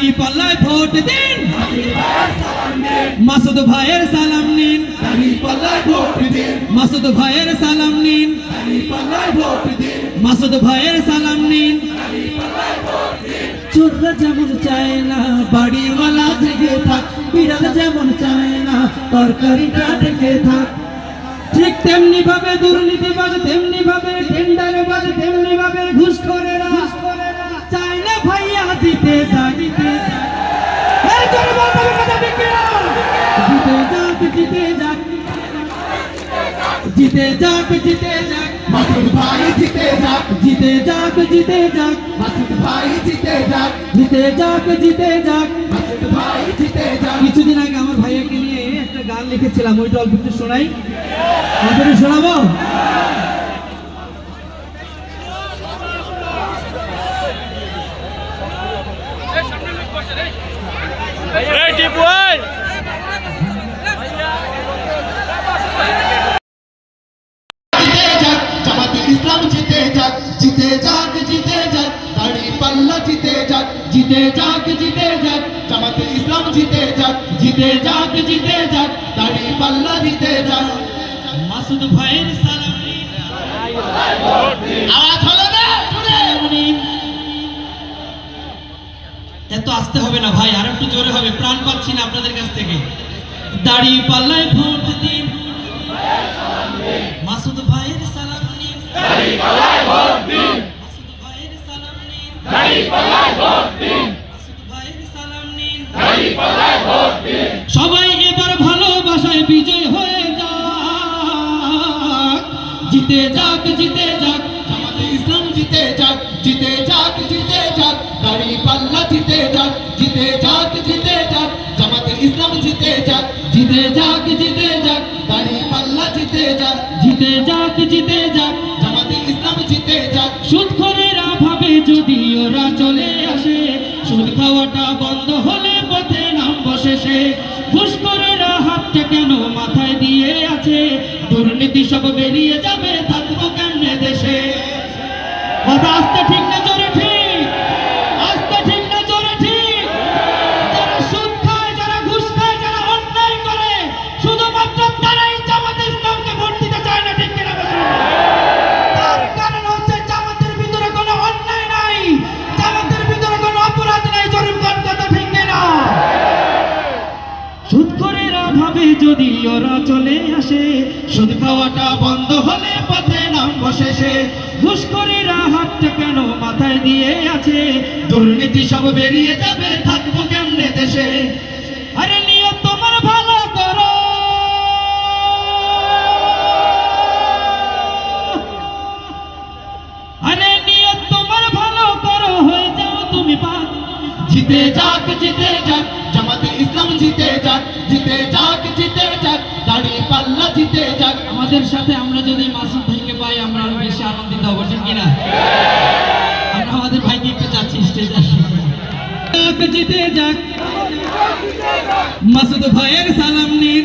দাড়ি পাল্লায় ভোট দিন। মাসুদ ভাইয়ের সালাম নিন। মাসুদ ভাইয়ের সালাম নিন। মাসুদ ভাইয়ের সালাম নিন। চোররা যেমন চায় না, বাড়িওয়ালা জেগে থাক। বিড়াল যেমন চায় না, তরকারিটা ঢেকে থাক। ঠিক তেমনি ভাবে দুর্নীতিবাজ তেমনি ভাবে টেন্ডার তেমনি ভাবে ঘুষখোরেরা চায় যাক জিতে যাক। জিতে যাক জিতে যাক। মাসুদ ভাই জিতে যাক। জিতে যাক জিতে যাক। মাসুদ ভাই জিতে যাক। জিতে যাক জিতে যাক। মাসুদ ভাই জিতে যাক। কিছুদিন আগে আমার ভাইয়াকে নিয়ে একটা গান লিখেছিলাম ওইটা অল্প একটু শোনাই। অল্প শোনাবো? এই টিপু এই! ইসলাম জিতে যাক জিতে যাক জিতে যাক, দাড়ি পাল্লা জিতে যাক জিতে যাক জিতে যাক, জামাতে ইসলাম জিতে যাক জিতে যাক জিতে যাক, দাড়ি পাল্লা জিতে যাক। মাসুদ ভাইয়ের। এত আসতে হবে না ভাই, আর একটু জোরে হবে, প্রাণ পাচ্ছি না আপনাদের কাছ থেকে। দাড়ি পাল্লায় ভোট। সবাই এবার ভালোবাসায় বিজয় হয়ে যাক জিতে যাক জিতে যাক জামাতে ইসলাম জিতে যাক জিতে যাক জিতে যাক দাড়ি পাল্লা জিতে যাক জিতে যাক জিতে যাক জামাতে ইসলাম জিতে যাক জিতে যাক জিতে হলে পথে নাম বসে সে ঘুষখোরেরা হাতটা কেন মাথায় দিয়ে আছে? দুর্নীতি সব বেরিয়ে যাবে, থাকব কেমনে দেশে? যদি ওরা চলে আসে, সুদ খাওয়াটা বন্ধ হলে পথে নাম বসে সে ঘুষখোরেরা হাতটা কেন মাথায় দিয়ে আছে? দুর্নীতি সব বেরিয়ে যাবে, থাকব কেমনে দেশে? আরে নিয়ত তোমার ভালো করো। আরে নিয়ত তোমার ভালো করো, হয়ে যাও তুমি পাক। জিতে যাক জিতে যাক, জামাতে ইসলাম জিতে যাক জিতে যাক। জিতে যাক, আমাদের সাথে আমরা যদি মাসুদ ভাইকে পাই, আমরা আরও বেশি আনন্দিত হব, ঠিক কিনা? আমরা আমাদের ভাইকে একটু চাচ্ছি স্টেজে আসি। জিতে যাক। মাসুদ ভাইয়ের সালাম নিন।